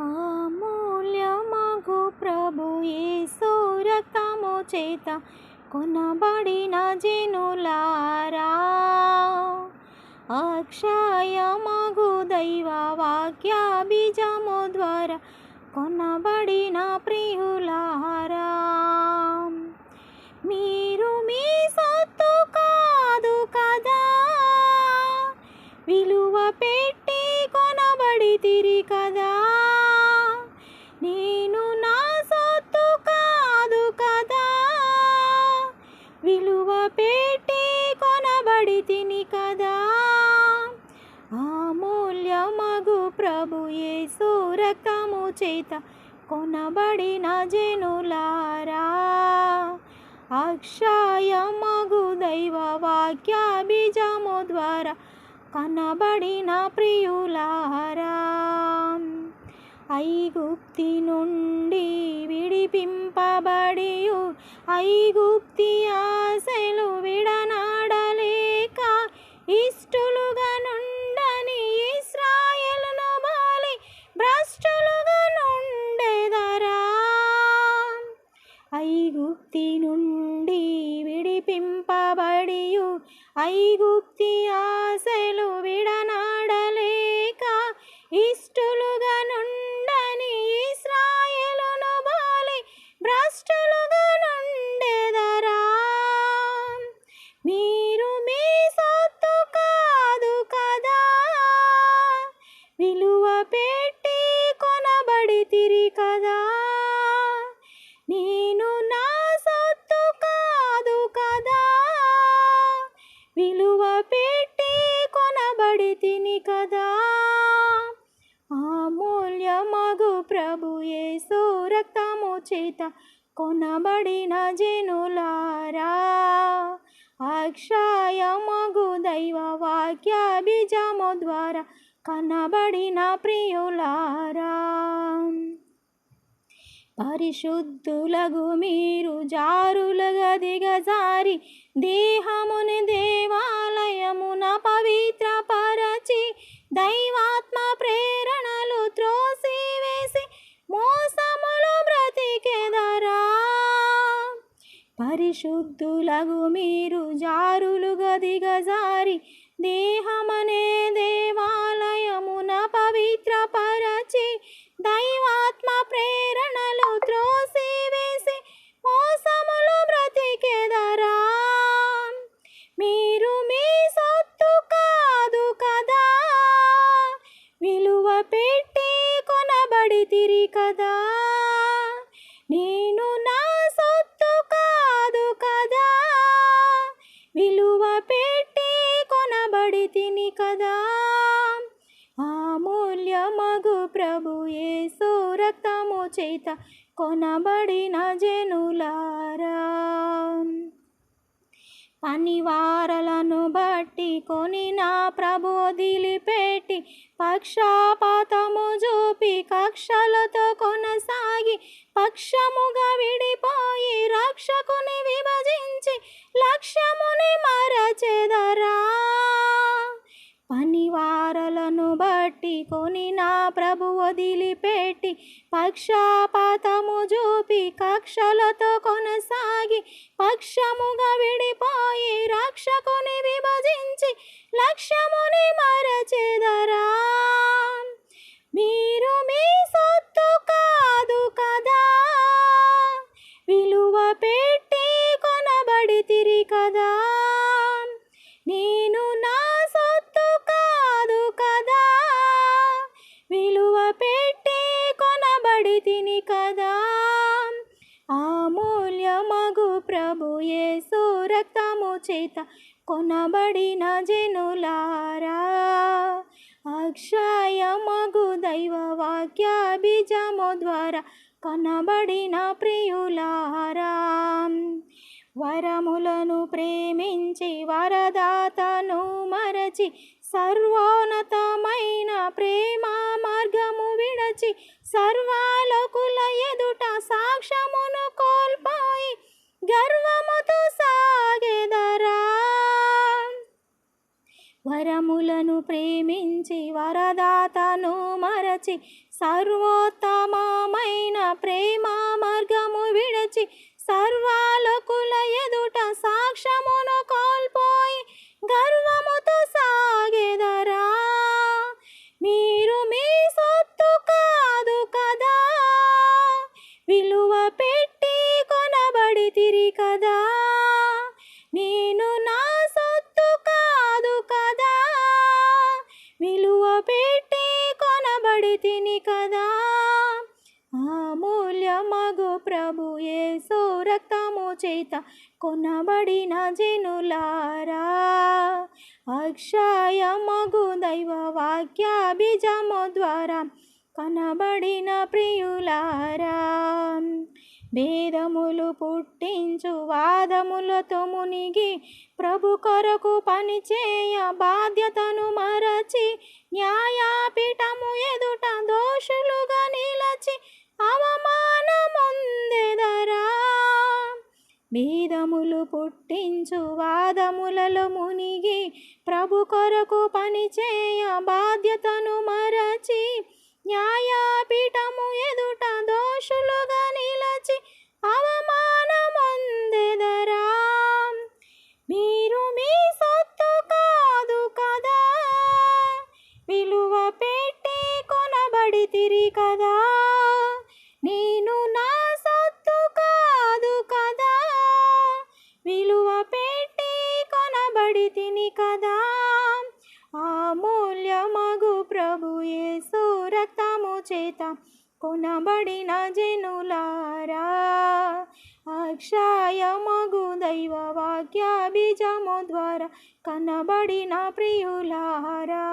అమూల్యమగు ప్రభు యేసు రక్తము చేత కొనబడిన జనులారా. అక్షయమగు దైవ వాక్య బీజము ద్వారా కొనబడిన ప్రియులారా. మీరు మీ సొత్తు కాదు కదా. విలువ పే ప్రభు యేసు రక్తము చేత కొనబడిన జనులారా. అక్షయమగు దైవ వాక్య బీజము ద్వారా కనబడిన ప్రియులారా. ఐగుప్తి నుండి విడిపింపబడియు ఐగుప్తియా ఐగుప్తి నుండి విడిపింపబడియు. ఐగుప్తి ఆశలు విడనా చేత కొనబడిన జనులారా. అక్షయ మగు దైవ వాక్యాభిజము ద్వారా కనబడిన ప్రియులారా. పరిశుద్ధులగు మీరు జారులుగా దిగజారి దేహముని దేవాలయమున శుద్ధులగు మీరు జారులుగా దిగజారి దేహమనే దేవాలయమున పవిత్రపరచి దైవాత్మ ప్రేరణలు త్రోసివేసి రక్తము చేత కొనబడిన జనులారా. పనివారలను బట్టి కొని నా ప్రభు వదిలిపెట్టి పక్షపాతము చూపి కక్షలతో కొనసాగి పక్షముగా విడి పనివారలను కొని నా ప్రభు వదిలిపెట్టి పక్షపాతము చూపి కక్షలతో కొనసాగి పక్షముగా విడిపోయి రక్షకుని విభజించి లక్ష్యముని మరచెదరా. మీరు మీ రక్తము చేత కొనబడిన జనులారా. అక్షయమగు దైవ వాక్య బీజము ద్వారా కనబడిన ప్రియులారా. వరములను ప్రేమించి వరదాతను మరచి సర్వోన్నతమైన ప్రేమ మార్గము విడచి సర్వాలోకుల ఎదుట సాక్షా గర్వముతో వరములను ప్రేమించి వరదాతను మరచి సర్వోత్తమ యేసు రక్తము చేత కొనబడిన జనులారా. అక్షయ మగు దైవ వాక్య బీజము ద్వారా కనబడిన ప్రియులారా. భేదములు పుట్టించు వాదములతో మునిగి ప్రభు కొరకు పనిచేయ బాధ్యతను మరచి న్యాయపీఠము ఎదుట దోషులుగా నిలచి అవమానముందెదరా భేదములు పుట్టించు వాదములలో మునిగి ప్రభు కొరకు పనిచేయ బాధ్యతను మరచి న్యాయపీఠము ఎదుట దోషులుగా నిలచి అవమానముందెదరా కొనబడిన జనులారా అక్షయ మగు దైవ వాక్య బీజము ద్వారా కనబడిన ప్రియులారా.